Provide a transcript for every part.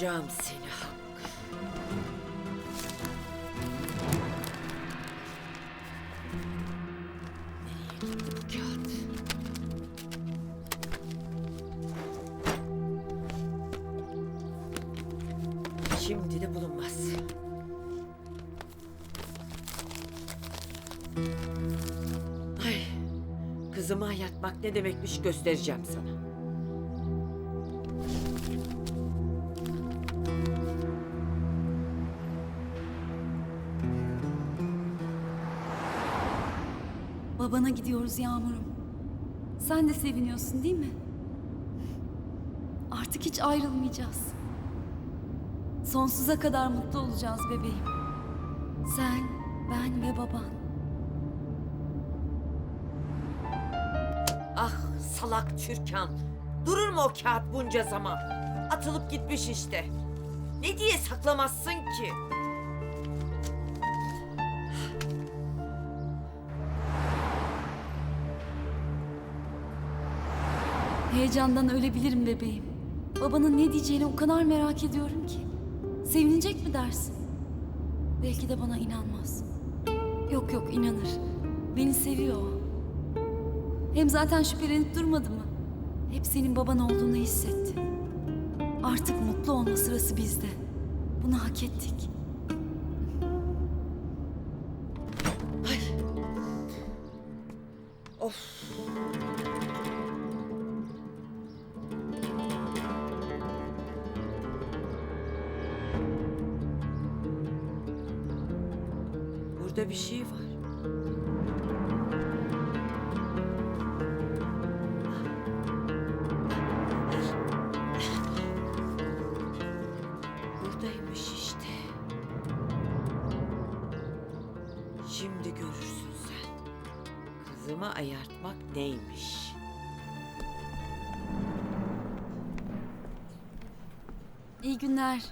Bulacağım seni Hakkı. Nereye gitti bu kağıt? Şimdi de bulunmaz. Ay, kızımı hayatmak ne demekmiş göstereceğim sana. Babana gidiyoruz Yağmur'um. Sen de seviniyorsun değil mi? Artık hiç ayrılmayacağız. Sonsuza kadar mutlu olacağız bebeğim. Sen, ben ve baban. Ah salak Türkan. Durur mu o kağıt bunca zaman? Atılıp gitmiş işte. Ne diye saklamazsın ki? Heyecandan ölebilirim bebeğim. Babanın ne diyeceğini o kadar merak ediyorum ki. Sevinecek mi dersin? Belki de bana inanmaz. Yok yok inanır. Beni seviyor o. Hem zaten şüphelenip durmadı mı? Hep senin baban olduğunu hissetti. Artık mutlu olma sırası bizde. Bunu hak ettik. Of. Burada bir şey var. İşte. Şimdi görürsün sen. Kızımı ayartmak neymiş? İyi günler.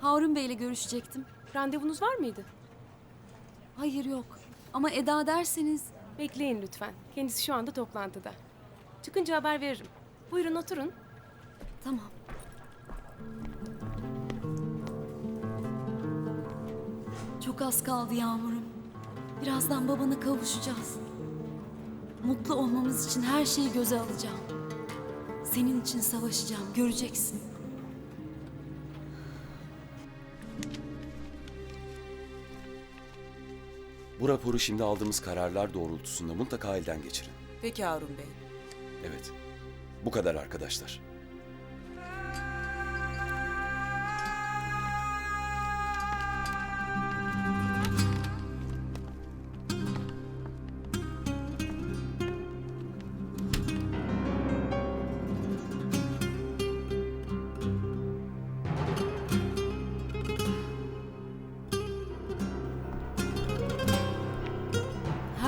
Harun Bey'le görüşecektim. Randevunuz var mıydı? Hayır yok. Ama Eda derseniz Bekleyin lütfen. Kendisi şu anda toplantıda. Çıkınca haber veririm. Buyurun oturun. tamam. Çok az kaldı Yağmur'um. Birazdan babana kavuşacağız. Mutlu olmamız için her şeyi göze alacağım. Senin için savaşacağım, göreceksin. Bu raporu şimdi aldığımız kararlar doğrultusunda mutlaka elden geçirin. Peki Harun Bey. Evet. Bu kadar arkadaşlar.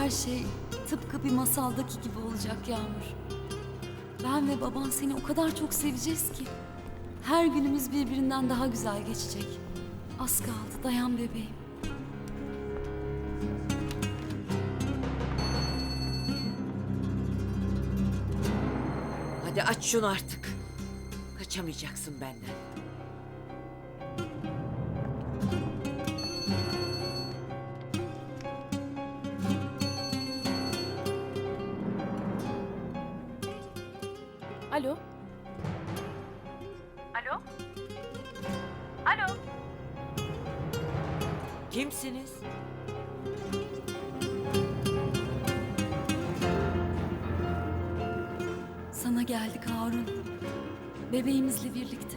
Her şey tıpkı bir masaldaki gibi olacak Yağmur. Ben ve baban seni o kadar çok seveceğiz ki. Her günümüz birbirinden daha güzel geçecek. Az kaldı, dayan bebeğim. Hadi aç şunu artık. Kaçamayacaksın benden. Alo? Alo? Alo? Kimsiniz? Sana geldik Harun. Bebeğimizle birlikte.